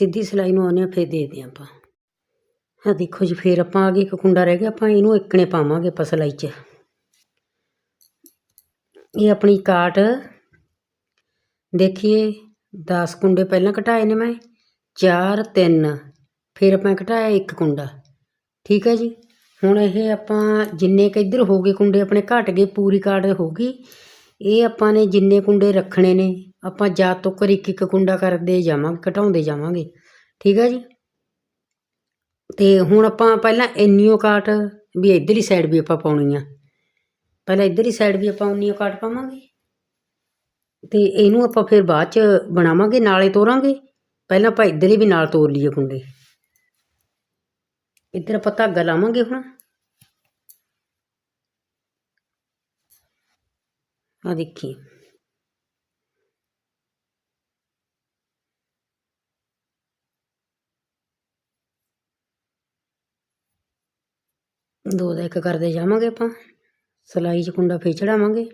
ਸਿੱਧੀ ਸਿਲਾਈ ਨੂੰ ਆਉਂਦੇ ਹਾਂ, ਫਿਰ ਦੇਖਦੇ ਹਾਂ ਆਪਾਂ। ਆ ਦੇਖੋ ਜੀ, ਫਿਰ ਆਪਾਂ ਆ ਗਏ ਇੱਕ ਕੁੰਡਾ ਰਹਿ ਗਿਆ, ਆਪਾਂ ਇਹਨੂੰ ਇੱਕਣੇ ਪਾਵਾਂਗੇ ਆਪਾਂ ਸਿਲਾਈ 'ਚ। ਇਹ ਆਪਣੀ ਕਾਟ, ਦੇਖੀਏ 10 ਕੁੰਡੇ ਪਹਿਲਾਂ ਘਟਾਏ ਨੇ ਮੈਂ 4 3 ਫਿਰ ਆਪਾਂ ਘਟਾਇਆ ਇੱਕ ਕੁੰਡਾ। ਠੀਕ ਹੈ ਜੀ? ਹੁਣ ਇਹ ਆਪਾਂ ਜਿੰਨੇ ਕ ਇੱਧਰ ਹੋ ਗਏ ਕੁੰਡੇ, ਆਪਣੇ ਘਟ ਗਏ, ਪੂਰੀ ਕਾਟ ਹੋ ਗਈ। ਇਹ ਆਪਾਂ ਨੇ ਜਿੰਨੇ ਕੁੰਡੇ ਰੱਖਣੇ ਨੇ ਆਪਾਂ ਜਦ ਤੱਕ ਇੱਕ ਇੱਕ ਕੁੰਡਾ ਕਰਦੇ ਜਾਵਾਂਗੇ ਘਟਾਉਂਦੇ ਜਾਵਾਂਗੇ। ਠੀਕ ਹੈ ਜੀ? ਤੇ ਹੁਣ ਆਪਾਂ ਪਹਿਲਾਂ ਇੰਨੀਓ ਕਾਟ ਵੀ ਇੱਧਰਲੀ ਸਾਈਡ ਵੀ ਆਪਾਂ ਪਾਉਣੀ ਆ। ਪਹਿਲਾਂ ਇੱਧਰਲੀ ਸਾਈਡ ਵੀ ਆਪਾਂ ਉਨੀਓ ਕਾਟ ਪਾਵਾਂਗੇ। ਤੇ ਇਹਨੂੰ ਆਪਾਂ ਫਿਰ ਬਾਅਦ ਚ ਬਣਾਵਾਂਗੇ, ਨਾਲੇ ਤੋਰਾਂਗੇ। ਪਹਿਲਾਂ ਆਪਾਂ ਇੱਧਰਲੀ ਵੀ ਨਾਲ ਤੋਰ ਲਈਏ ਕੁੰਡੇ। ਇੱਧਰ ਆਪਾਂ ਧਾਗਾ ਲਾਵਾਂਗੇ ਹੁਣ। ਆ ਦੇਖੀ ਦੋ ਦਾ ਇੱਕ ਕਰਦੇ ਜਾਵਾਂਗੇ ਆਪਾਂ। ਸਲਾਈ 'ਚ ਕੁੰਡਾ ਫੇਰ ਚੜਾਵਾਂਗੇ।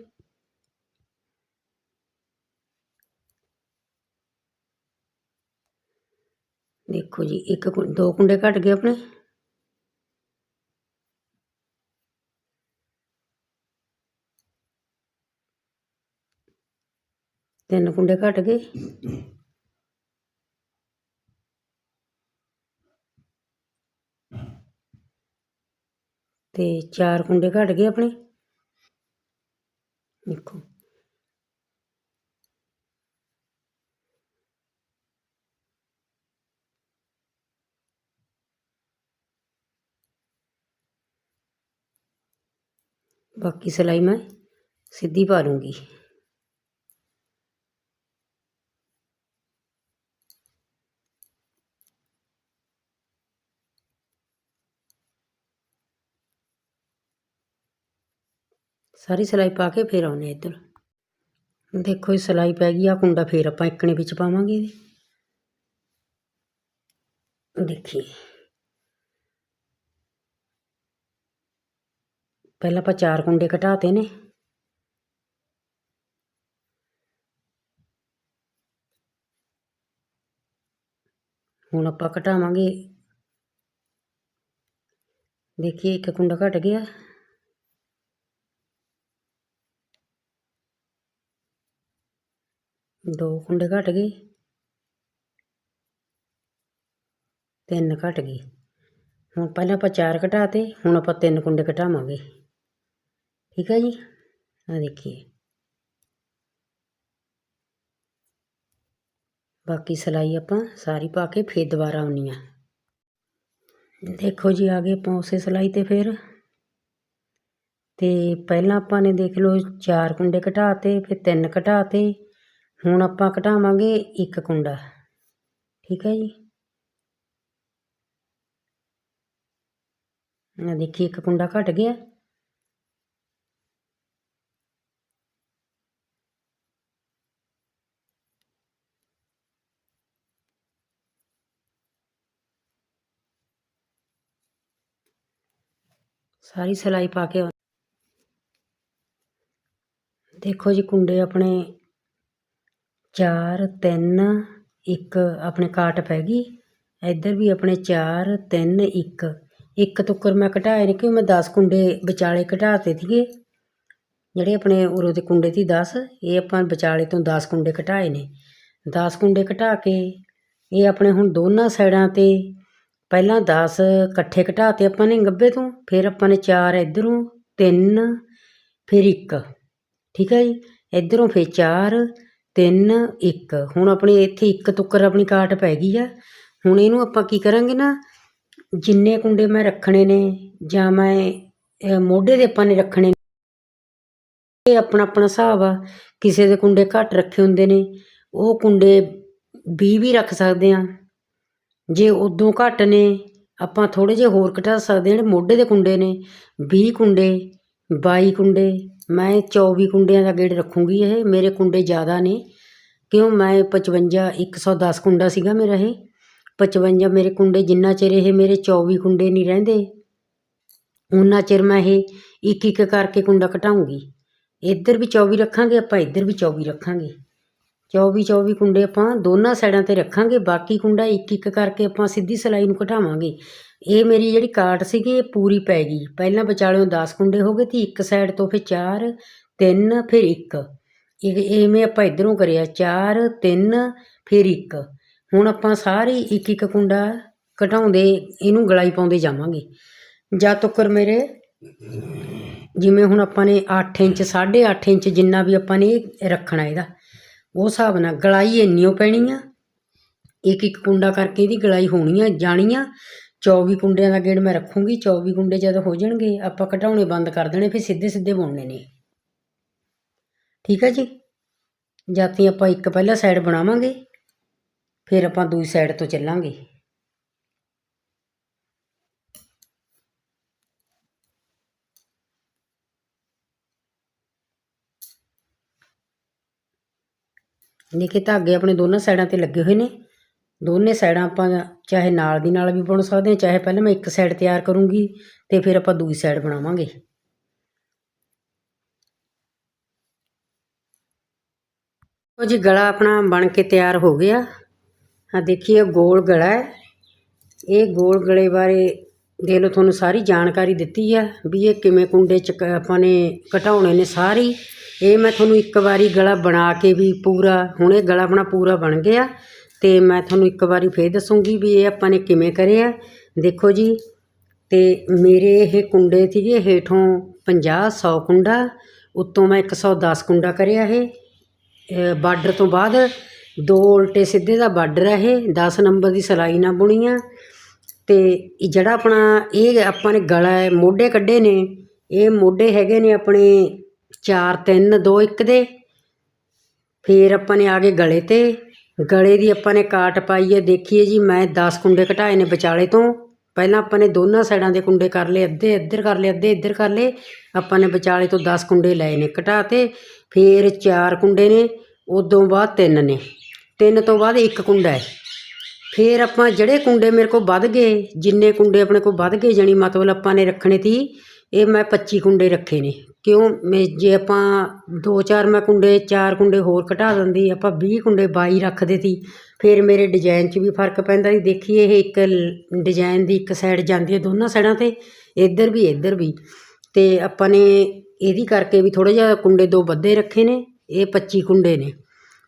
ਦੇਖੋ ਜੀ, ਇੱਕ ਦੋ ਕੁੰਡੇ ਘਟ ਗਏ ਆਪਣੇ। ਤਿੰਨ ਕੁੰਡੇ ਘਟ ਗਏ। ਤੇ ਚਾਰ ਕੁੰਡੇ ਘਟ ਗਏ ਆਪਣੇ ਦੇਖੋ ਬਾਕੀ ਸਿਲਾਈ ਮੈਂ ਸਿੱਧੀ ਪਾ ਲੂੰਗੀ ਸਾਰੀ ਸਿਲਾਈ ਪਾ ਕੇ ਫੇਰ ਆਉਨੇ ਇੱਧਰ। ਦੇਖੋ ਇਹ ਸਿਲਾਈ ਪੈ ਗਈ ਆ ਕੁੰਡਾ ਫੇਰ ਆਪਾਂ ਇੱਕਣੇ ਵਿੱਚ ਪਾਵਾਂਗੇ ਇਹਦੇ। ਦੇਖੀ ਪਹਿਲਾਂ ਆਪਾਂ ਚਾਰ ਕੁੰਡੇ ਘਟਾਤੇ ਨੇ। ਹੁਣ ਆਪਾਂ ਘਟਾਵਾਂਗੇ। ਦੇਖੀਏ ਇੱਕ ਕੁੰਡਾ ਘਟ ਗਿਆ। ਦੋ ਕੁੰਡੇ ਘਟ ਗਏ। ਤਿੰਨ ਘਟ ਗਏ। ਹੁਣ ਪਹਿਲਾਂ ਆਪਾਂ ਚਾਰ ਘਟਾਤੇ, ਹੁਣ ਆਪਾਂ ਤਿੰਨ ਕੁੰਡੇ ਘਟਾਵਾਂਗੇ। ਠੀਕ ਹੈ ਜੀ? ਆ ਦੇਖੀਏ। ਬਾਕੀ ਸਿਲਾਈ ਆਪਾਂ ਸਾਰੀ ਪਾ ਕੇ ਫੇਰ ਦੁਬਾਰਾ ਆਉਣੀ ਆ। ਦੇਖੋ ਜੀ, ਆ ਗਏ ਆਪਾਂ ਉਸੇ ਸਿਲਾਈ ਤੇ ਫੇਰ। ਤੇ ਪਹਿਲਾਂ ਆਪਾਂ ਨੇ ਦੇਖ ਲਓ ਚਾਰ ਕੁੰਡੇ ਘਟਾਤੇ, ਫਿਰ ਤਿੰਨ ਘਟਾਤੇ। ਹੁਣ ਆਪਾਂ ਘਟਾਵਾਂਗੇ ਇੱਕ ਕੁੰਡਾ। ਠੀਕ ਹੈ ਜੀ? ਨਾ ਦੇਖੀ ਇੱਕ ਕੁੰਡਾ ਘਟ ਗਿਆ। ਸਾਰੀ ਸਲਾਈ ਪਾ ਕੇ ਦੇਖੋ ਜੀ, ਕੁੰਡੇ ਆਪਣੇ 4 3 1 ਆਪਣੇ ਕਾਟ ਪੈ ਗਈ। ਇੱਧਰ ਵੀ ਆਪਣੇ 4 3 1 ਇੱਕ ਤੁੱਕਰ ਮੈਂ ਘਟਾਏ ਨੇ ਕਿ ਮੈਂ 10 ਕੁੰਡੇ ਵਿਚਾਲੇ ਘਟਾਤੇ ਸੀਗੇ ਜਿਹੜੇ ਆਪਣੇ ਉਰੋ ਦੇ ਕੁੰਡੇ ਸੀ 10 ਇਹ ਆਪਾਂ ਵਿਚਾਲੇ ਤੋਂ 10 ਕੁੰਡੇ ਘਟਾਏ ਨੇ। 10 ਕੁੰਡੇ ਘਟਾ ਕੇ, ਇਹ ਆਪਣੇ ਹੁਣ ਦੋਨਾਂ ਸਾਈਡਾਂ ਤੇ ਪਹਿਲਾਂ 10 ਇਕੱਠੇ ਘਟਾਤੇ ਆਪਾਂ ਨੇ ਗੱਬੇ ਤੋਂ, ਫਿਰ ਆਪਾਂ ਨੇ 4 ਇਧਰੋਂ 3 ਫਿਰ 1 ਠੀਕ ਹੈ ਜੀ? ਇਧਰੋਂ ਫਿਰ 4 3 1 ਹੁਣ ਆਪਣੇ ਇੱਥੇ ਇੱਕ ਤੁੱਕਰ ਆਪਣੀ ਕਾਟ ਪੈ ਗਈ ਆ। ਹੁਣ ਇਹਨੂੰ ਆਪਾਂ ਕੀ ਕਰਾਂਗੇ ਨਾ? ਜਿੰਨੇ ਕੁੰਡੇ ਮੈਂ ਰੱਖਣੇ ਨੇ, ਜਾਂ ਮੈਂ ਮੋਢੇ ਦੇ ਆਪਾਂ ਨੇ ਰੱਖਣੇ ਇਹ ਆਪਣਾ ਆਪਣਾ ਹਿਸਾਬ ਆ। ਕਿਸੇ ਦੇ ਕੁੰਡੇ ਘੱਟ ਰੱਖੇ ਹੁੰਦੇ ਨੇ, ਉਹ ਕੁੰਡੇ 20 ਵੀ ਰੱਖ ਸਕਦੇ ਆ। ਜੇ ਉਦੋਂ ਘੱਟ ਨੇ, ਆਪਾਂ ਥੋੜੇ ਜਿਹਾ ਹੋਰ ਘਟਾ ਸਕਦੇ ਹਾਂ ਜਿਹੜੇ ਮੋਢੇ ਦੇ ਕੁੰਡੇ ਨੇ 20 ਕੁੰਡੇ ਬਾਈ ਕੁੰਡੇ, ਮੈਂ 24 ਕੁੰਡਿਆਂ ਦਾ ਗੇੜ ਰੱਖੂੰਗੀ ਇਹ, ਮੇਰੇ ਕੁੰਡੇ ਜ਼ਿਆਦਾ ਨੇ। ਕਿਉਂ? ਮੈਂ 55 110 ਕੁੰਡਾ ਸੀਗਾ ਮੇਰਾ ਇਹ। 55 ਮੇਰੇ ਕੁੰਡੇ ਜਿੰਨਾ ਚਿਰ ਇਹ ਮੇਰੇ 24 ਕੁੰਡੇ ਨਹੀਂ ਰਹਿੰਦੇ ਉਨਾ ਚਿਰ ਮੈਂ ਇਹ ਇੱਕ ਇੱਕ ਕਰਕੇ ਕੁੰਡਾ ਘਟਾਉਂਗੀ ਇੱਧਰ ਵੀ 24 ਰੱਖਾਂਗੇ, ਆਪਾਂ ਇੱਧਰ ਵੀ 24 ਰੱਖਾਂਗੇ। 24 24 ਕੁੰਡੇ ਆਪਾਂ ਦੋਨਾਂ ਸਾਈਡਾਂ ਤੇ ਰੱਖਾਂਗੇ, ਬਾਕੀ ਕੁੰਡਾ ਇੱਕ ਇੱਕ ਕਰਕੇ ਆਪਾਂ ਸਿੱਧੀ ਸਿਲਾਈ ਨੂੰ ਘਟਾਵਾਂਗੇ ਇਹ ਮੇਰੀ ਜਿਹੜੀ ਕਾਟ ਸੀਗੀ, ਇਹ ਪੂਰੀ ਪੈ ਗਈ। ਪਹਿਲਾਂ ਵਿਚਾਲਿਓਂ 10 ਕੁੰਡੇ ਹੋ ਗਏ ਤੇ ਇੱਕ ਸਾਈਡ ਤੋਂ ਫਿਰ 4 3 ਫਿਰ 1 ਇਹ ਇਵੇਂ ਆਪਾਂ ਇਧਰੋਂ ਕਰਿਆ 4 3 ਫਿਰ 1 ਹੁਣ ਆਪਾਂ ਸਾਰੀ ਇੱਕ ਇੱਕ ਕੁੰਡਾ ਘਟਾਉਂਦੇ, ਇਹਨੂੰ ਗਲਾਈ ਪਾਉਂਦੇ ਜਾਵਾਂਗੇ। ਜਦ ਤੱਕ ਮੇਰੇ, ਜਿਵੇਂ ਹੁਣ ਆਪਾਂ ਨੇ 8 ਇੰਚ 8.5 ਇੰਚ ਜਿੰਨਾ ਵੀ ਆਪਾਂ ਨੇ ਇਹ ਰੱਖਣਾ ਇਹਦਾ, ਉਹ ਹਿਸਾਬ ਨਾਲ ਗਲਾਈ ਇੰਨੀ ਓ ਪੈਣੀ ਆ। ਇੱਕ ਇੱਕ ਕੁੰਡਾ ਕਰਕੇ ਇਹਦੀ ਗਲਾਈ ਹੋਣੀ ਆ, ਜਾਣੀ ਆ। 24 ਕੁੰਡਿਆਂ ਦਾ ਗੇੜ ਮੈਂ ਰੱਖੂੰਗੀ 24 ਕੁੰਡੇ ਜਦੋਂ ਹੋ ਜਾਣਗੇ, ਆਪਾਂ ਘਟਾਉਣੇ ਬੰਦ ਕਰ ਦੇਣੇ, ਫਿਰ ਸਿੱਧੇ ਸਿੱਧੇ ਬੁਣਨੇ ਨੇ। ਠੀਕ ਹੈ ਜੀ? ਜਾਤੀ ਆਪਾਂ ਇੱਕ ਪਹਿਲਾ ਸਾਈਡ ਬਣਾਵਾਂਗੇ, ਫਿਰ ਆਪਾਂ ਦੂਜੀ ਸਾਈਡ ਤੋਂ ਚੱਲਾਂਗੇ। ਦੇਖੇ ਧਾਗੇ ਆਪਣੇ ਦੋਨਾਂ ਸਾਈਡਾਂ ਤੇ ਲੱਗੇ ਹੋਏ ਨੇ। ਦੋਨੇ ਸਾਈਡਾਂ ਆਪਾਂ ਚਾਹੇ ਨਾਲ ਦੀ ਨਾਲ ਵੀ ਬੁਣ ਸਕਦੇ ਹਾਂ, ਚਾਹੇ ਪਹਿਲਾਂ ਮੈਂ ਇੱਕ ਸਾਈਡ ਤਿਆਰ ਕਰੂੰਗੀ ਤੇ ਫਿਰ ਆਪਾਂ ਦੂਜੀ ਸਾਈਡ ਬਣਾਵਾਂਗੇ। ਉਹ ਜੀ, ਗਲਾ ਆਪਣਾ ਬਣ ਕੇ ਤਿਆਰ ਹੋ ਗਿਆ। ਆ ਦੇਖੀਏ, ਗੋਲ ਗਲਾ ਹੈ। ਇਹ ਗੋਲ ਗਲੇ ਬਾਰੇ ਦੇਖ ਲਓ, ਤੁਹਾਨੂੰ ਸਾਰੀ ਜਾਣਕਾਰੀ ਦਿੱਤੀ ਆ ਵੀ ਇਹ ਕਿਵੇਂ ਕੁੰਡੇ ਚ ਕ- ਆਪਾਂ ਨੇ ਘਟਾਉਣੇ ਨੇ ਸਾਰੀ। ਇਹ ਮੈਂ ਤੁਹਾਨੂੰ ਇੱਕ ਵਾਰੀ ਗਲਾ ਬਣਾ ਕੇ ਵੀ ਪੂਰਾ, ਹੁਣ ਇਹ ਗਲਾ ਆਪਣਾ ਪੂਰਾ ਬਣ ਗਿਆ। ਅਤੇ ਮੈਂ ਤੁਹਾਨੂੰ ਇੱਕ ਵਾਰੀ ਫਿਰ ਦੱਸੂੰਗੀ ਵੀ ਇਹ ਆਪਾਂ ਨੇ ਕਿਵੇਂ ਕਰਿਆ ਦੇਖੋ ਜੀ ਅਤੇ ਮੇਰੇ ਇਹ ਕੁੰਡੇ ਸੀਗੇ ਹੇਠੋਂ ਪੰਜਾਹ ਸੌ ਕੁੰਡਾ ਉੱਤੋਂ ਮੈਂ 110 ਕੁੰਡਾ ਕਰਿਆ ਇਹ। ਅ, ਬਾਰਡਰ ਤੋਂ ਬਾਅਦ ਦੋ ਉਲਟੇ ਸਿੱਧੇ ਦਾ ਬਾਰਡਰ ਹੈ ਇਹ 10 ਨੰਬਰ ਦੀ ਸਿਲਾਈ ਨਾਲ ਬੁਣੀ ਆ। ਤੇ ਜਿਹੜਾ ਆਪਣਾ ਇਹ ਆਪਾਂ ਨੇ ਗਲਾ ਹੈ ਮੋਢੇ ਕੱਢੇ ਨੇ ਇਹ ਮੋਢੇ ਹੈਗੇ ਨੇ ਆਪਣੇ 4 3 2 1 ਦੇ। ਫਿਰ ਆਪਾਂ ਨੇ ਆ ਗਏ ਗਲੇ ਤੇ। ਗਲੇ ਦੀ ਆਪਾਂ ਨੇ ਕਾਟ ਪਾਈ ਹੈ, ਦੇਖੀਏ ਜੀ, ਮੈਂ 10 ਕੁੰਡੇ ਘਟਾਏ ਨੇ ਵਿਚਾਲੇ ਤੋਂ। ਪਹਿਲਾਂ ਆਪਾਂ ਨੇ ਦੋਨਾਂ ਸਾਈਡਾਂ ਦੇ ਕੁੰਡੇ ਕਰ ਲਏ, ਅੱਧੇ ਇੱਧਰ ਕਰ ਲਏ, ਅੱਧੇ ਇੱਧਰ ਕਰ ਲਏ। ਆਪਾਂ ਨੇ ਵਿਚਾਲੇ ਤੋਂ 10 ਕੁੰਡੇ ਲਏ ਨੇ ਘਟਾ ਤੇ ਫਿਰ 4 ਕੁੰਡੇ ਨੇ, ਉਦੋਂ ਬਾਅਦ 3 ਨੇ। 3 ਤੋਂ ਬਾਅਦ ਇੱਕ ਕੁੰਡਾ ਹੈ। ਫਿਰ ਆਪਾਂ ਜਿਹੜੇ ਕੁੰਡੇ ਮੇਰੇ ਕੋਲ ਵੱਧ ਗਏ, ਜਿੰਨੇ ਕੁੰਡੇ ਆਪਣੇ ਕੋਲ ਵੱਧ ਗਏ, ਜਾਣੀ ਮਤਲਬ ਆਪਾਂ ਨੇ ਰੱਖਣੇ ਸੀ ਇਹ ਮੈਂ 25 ਕੁੰਡੇ ਰੱਖੇ ਨੇ। ਕਿਉਂ? ਮੇ ਜੇ ਆਪਾਂ ਦੋ ਚਾਰ ਮੈਂ ਕੁੰਡੇ, ਚਾਰ ਕੁੰਡੇ ਹੋਰ ਘਟਾ ਦਿੰਦੀ, ਆਪਾਂ ਵੀਹ ਕੁੰਡੇ ਬਾਈ ਰੱਖਦੇ ਸੀ ਫਿਰ ਮੇਰੇ ਡਿਜ਼ਾਇਨ 'ਚ ਵੀ ਫ਼ਰਕ ਪੈਂਦਾ ਸੀ। ਦੇਖੀਏ, ਇਹ ਇੱਕ ਡਿਜ਼ਾਇਨ ਦੀ ਇੱਕ ਸਾਈਡ ਜਾਂਦੀ ਹੈ ਦੋਨਾਂ ਸਾਈਡਾਂ ਤੇ, ਇੱਧਰ ਵੀ ਇੱਧਰ ਵੀ। ਅਤੇ ਆਪਾਂ ਨੇ ਇਹਦੀ ਕਰਕੇ ਵੀ ਥੋੜ੍ਹਾ ਜਿਹਾ ਕੁੰਡੇ ਦੋ ਵੱਧੇ ਰੱਖੇ ਨੇ, ਇਹ 25 ਕੁੰਡੇ ਨੇ।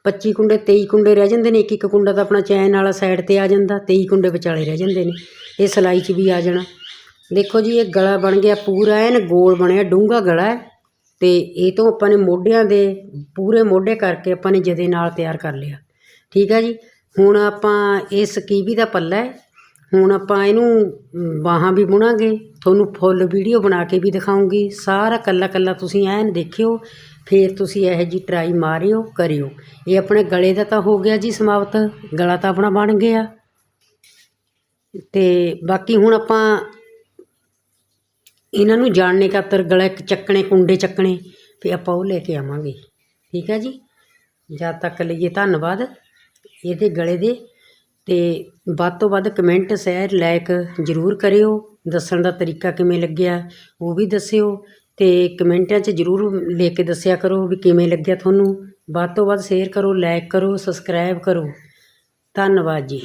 25 ਕੁੰਡੇ ਤੇਈ ਕੁੰਡੇ ਰਹਿ ਜਾਂਦੇ ਨੇ, ਇੱਕ ਇੱਕ ਕੁੰਡਾ ਤਾਂ ਆਪਣਾ ਚੈਨ ਵਾਲਾ ਸਾਈਡ ਤੇ ਆ ਜਾਂਦਾ, ਤੇਈ ਕੁੰਡੇ ਵਿਚਾਲੇ ਰਹਿ ਜਾਂਦੇ ਨੇ, ਇਹ ਸਿਲਾਈ 'ਚ ਵੀ ਆ ਜਾਣਾ। ਦੇਖੋ ਜੀ, ਇਹ ਗਲਾ ਬਣ ਗਿਆ ਪੂਰਾ, ਐਨ ਗੋਲ ਬਣਿਆ, ਡੂੰਘਾ ਗਲਾ ਹੈ। ਤੇ ਇਹ ਤੋਂ ਆਪਾਂ ਨੇ ਮੋਢਿਆਂ ਦੇ ਪੂਰੇ ਮੋਢੇ ਕਰਕੇ ਆਪਾਂ ਨੇ ਜਦੇ ਨਾਲ ਤਿਆਰ ਕਰ ਲਿਆ। ਠੀਕ ਹੈ ਜੀ? ਹੁਣ ਆਪਾਂ ਇਹ ਸਕੀਵੀ ਦਾ ਪੱਲਾ ਹੈ। ਹੁਣ ਆਪਾਂ ਇਹਨੂੰ ਬਾਹਾਂ ਵੀ ਬੁਣਾਂਗੇ। ਤੁਹਾਨੂੰ ਫੁੱਲ ਵੀਡੀਓ ਬਣਾ ਕੇ ਵੀ ਦਿਖਾਉਂਗੀ। ਸਾਰਾ ਕੱਲਾ ਕੱਲਾ ਤੁਸੀਂ ਐਨ ਦੇਖਿਓ, ਫਿਰ ਤੁਸੀਂ ਇਹੋ ਜੀ ਟਰਾਈ ਮਾਰਿਓ, ਕਰਿਓ। ਇਹ ਆਪਣੇ ਗਲੇ ਦਾ ਤਾਂ ਹੋ ਗਿਆ ਜੀ ਸਮਾਪਤ। ਗਲਾ ਤਾਂ ਆਪਣਾ ਬਣ ਗਿਆ। ਤੇ ਬਾਕੀ ਹੁਣ ਆਪਾਂ ਇਹਨਾਂ ਨੂੰ ਜਾਣਨੇ ਖਾਤਰ ਗਲਾ ਚੱਕਣੇ, ਕੁੰਡੇ ਚੱਕਣੇ ਅਤੇ ਆਪਾਂ ਉਹ ਲੈ ਕੇ ਆਵਾਂਗੇ। ਠੀਕ ਹੈ ਜੀ? ਜਦ ਤੱਕ ਲਈਏ ਧੰਨਵਾਦ ਇਹਦੇ ਗਲੇ ਦੇ। ਅਤੇ ਵੱਧ ਤੋਂ ਵੱਧ ਕਮੈਂਟ, ਸ਼ੇਅਰ, ਲਾਇਕ ਜ਼ਰੂਰ ਕਰਿਓ। ਦੱਸਣ ਦਾ ਤਰੀਕਾ ਕਿਵੇਂ ਲੱਗਿਆ, ਉਹ ਵੀ ਦੱਸਿਓ। ਅਤੇ ਕਮੈਂਟਾਂ 'ਚ ਜ਼ਰੂਰ ਲੈ ਕੇ ਦੱਸਿਆ ਕਰੋ ਵੀ ਕਿਵੇਂ ਲੱਗਿਆ ਤੁਹਾਨੂੰ। ਵੱਧ ਤੋਂ ਵੱਧ ਸ਼ੇਅਰ ਕਰੋ, ਲਾਇਕ ਕਰੋ, ਸਬਸਕ੍ਰਾਈਬ ਕਰੋ। ਧੰਨਵਾਦ ਜੀ।